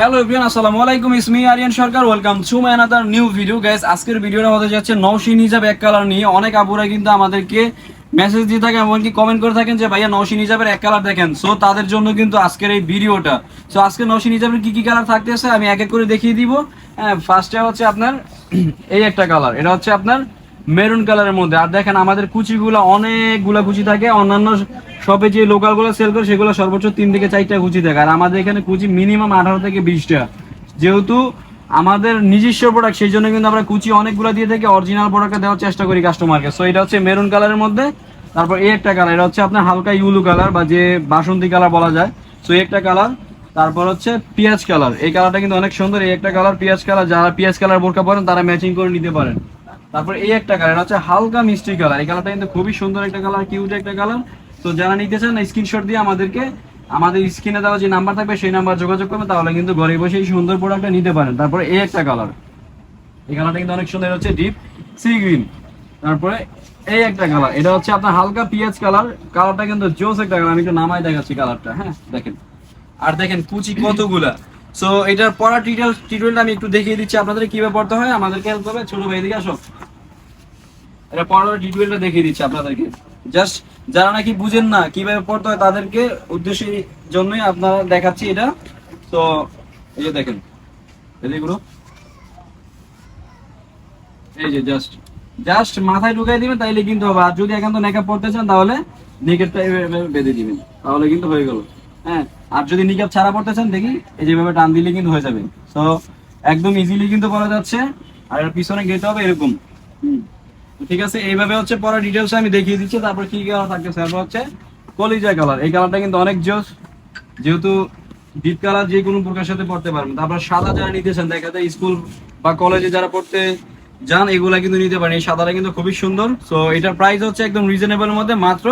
Hello everyone আসসালামু আলাইকুম ইসমি Ariyan Sarkar welcome to my another new video guys আজকের ভিডিওটা হতে যাচ্ছে নৌশিন হিজাব এক কালার নিয়ে। অনেক আপুরা কিন্তু আমাদেরকে মেসেজ দিয়ে থাকেন এমনকি কমেন্ট করে থাকেন যে, ভাইয়া নৌশিন হিজাবের এক কালার দেখেন। সো তাদের জন্য কিন্তু আজকের এই ভিডিওটা সো আজকে নৌশিন হিজাবের কি কি কালার থাকতেছে, আমি এক এক করে দেখিয়ে দিব। হ্যাঁ ফার্স্টে হচ্ছে আপনার, এই একটা কালার এটা হচ্ছে আপনার মেরুন কালারের মধ্যে। আর দেখেন আমাদের কুচিগুলো অনেকগুলা কুচি থাকে। অন্যান্য শপে যে লোকালগুলো সেল করে, সেগুলো সর্বোচ্চ তিন থেকে চারটা কুচি থাকে। আর আমাদের এখানে কুচি মিনিমাম আঠারো থেকে বিশটা। যেহেতু আমাদের নিজস্ব প্রোডাক্ট সেই জন্য কিন্তু আমরা কুচি অনেকগুলো দিয়ে থাকি অরিজিনাল প্রোডাক্টটা দেওয়ার চেষ্টা করি কাস্টমারকে সো এটা হচ্ছে মেরুন কালারের মধ্যে। তারপর এই একটা কালার এটা হচ্ছে আপনার হালকা ইউলু কালার বা যে বাসন্তী কালার বলা যায়। সো এই একটা কালার তারপর হচ্ছে পিঁয়াজ কালার। এই কালারটা কিন্তু অনেক সুন্দর। এই একটা কালার পিঁয়াজ কালার, যারা পিঁয়াজ কালার বোরকা পরেন, তারা ম্যাচিং করে নিতে পারেন। তারপর এই একটা কালার হচ্ছে হালকা মিষ্টি কালার এই কালারটা কিন্তু খুবই সুন্দর একটা কালার কিউট একটা কালার তো যারা নিতে চান স্ক্রিনশট দিয়ে আমাদেরকে, আমাদের স্ক্রিনে দেওয়া যে নাম্বার থাকবে, সেই নাম্বার যোগাযোগ করবে তাহলে কিন্তু ঘরে বসে এই সুন্দর প্রোডাক্টটা নিতে পারেন। তারপরে এই একটা কালার এই কালারটা কিন্তু অনেক সুন্দর হচ্ছে ডিপ সি গ্রিন তারপরে এই একটা কালার এটা হচ্ছে আপনার হালকা পিঁয়াজ কালার কালারটা কিন্তু জোস একটা কালার আমি একটু নামাই দেখাচ্ছি কালারটা হ্যাঁ দেখেন। আর দেখেন কুচি কতগুলা। সো এটার পড়া টিটেল টিটেলটা আমি একটু দেখিয়ে দিচ্ছি, আপনাদের কীভাবে পড়তে হয়, আমাদেরকে হেল্প করবে, ছোট ভাই দিকে আসো। এটা পড়ার ডিটেলটা দেখিয়ে দিচ্ছি আপনাদেরকে। জাস্ট যারা নাকি বুঝেন না কীভাবে পড়তে হয় তাদেরকে উদ্দেশ্যের জন্যই আপনারা দেখাচ্ছি এটা। তো, এই যে দেখেন। এগুলো এই যে জাস্ট জাস্ট মাথায় ঢুকাই দিবেন, তাইলে কিন্তু হবে। আর যদি একান্ত নেকাপ পড়তে চান, তাহলে নিকেটটা বেঁধে দিবেন। তাহলে কিন্তু হয়ে গেল। হ্যাঁ? আর যদি নিকাপ ছাড়া পড়তে চান, দেখি, এই যেভাবে টান দিলে কিন্তু হয়ে যাবে। তো, একদম ইজিলি কিন্তু পড়া যাচ্ছে। আর পিছনে গেতে হবে এরকম। হুম। ঠিক আছে, এইভাবে হচ্ছে পরে ডিটেলস আমি দেখিয়ে দিচ্ছি, তারপর কি কালার থাকতেছে তারপর হচ্ছে কলিজা কালার এই কালারটা কিন্তু অনেক জোস, যেহেতু ডিপ কালার যে কোনো প্রকার সাথে পড়তে পারবেন। তারপর সাদা যারা নিতে চান, দেখা যায় স্কুল বা কলেজে যারা পড়তে যান, এগুলা কিন্তু নিতে পারেন। এই সাদাটা কিন্তু খুবই সুন্দর। সো এটার প্রাইস হচ্ছে একদম রিজনেবল মধ্যে মাত্র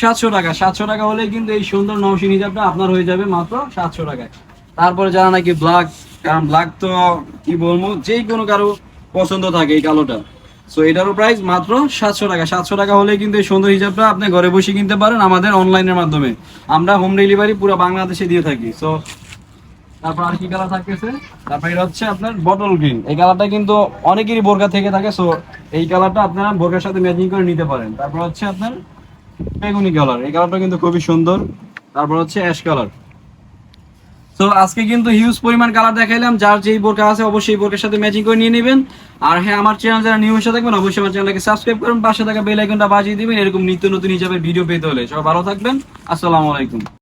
সাতশো টাকা। সাতশো টাকা হলে কিন্তু এই সুন্দর নৌসিন হিজাবটা আপনার হয়ে যাবে মাত্র সাতশো টাকায়। তারপরে যারা নাকি ব্ল্যাক কারণ ব্ল্যাক তো কি বলব যে কোনো কারও পছন্দ থাকে এই কালোটা। সো এটারও প্রাইস মাত্র সাতশো টাকা। সাতশো টাকা হলে কিন্তু এই সুন্দর হিসাবটা আপনি ঘরে বসে কিনতে পারেন আমাদের অনলাইনের মাধ্যমে। আমরা হোম ডেলিভারি পুরো বাংলাদেশে দিয়ে থাকি। সো তারপর আর কি কালার থাকতেছে? তারপর এটা হচ্ছে আপনার বটল গ্রিন এই কালারটা কিন্তু অনেকেরই বোরকা থেকে থাকে। সো এই কালারটা আপনারা বোরকার সাথে ম্যাচিং করে নিতে পারেন। তারপর হচ্ছে আপনার বেগুনি কালার এই কালারটা কিন্তু খুবই সুন্দর। তারপর হচ্ছে অ্যাশ কালার তো আজকে কিন্তু হিউজ পরিমাণ কালার দেখাইলাম। যার যেই বোরকা আছে, অবশ্যই বোরকার সাথে ম্যাচিং করে নিয়ে নেবেন। আর হ্যাঁ আমার চ্যানেল যারা নিউ এসে থাকবেন অবশ্যই আমার চ্যানেলকে সাবস্ক্রাইব করুন। পাশে থাকা বেল আইকনটা বাজিয়ে দিবেন। এরকম নিত্য নতুন হিসাবে ভিডিও পেতে হলে। সবাই ভালো থাকবেন। আসসালামু আলাইকুম।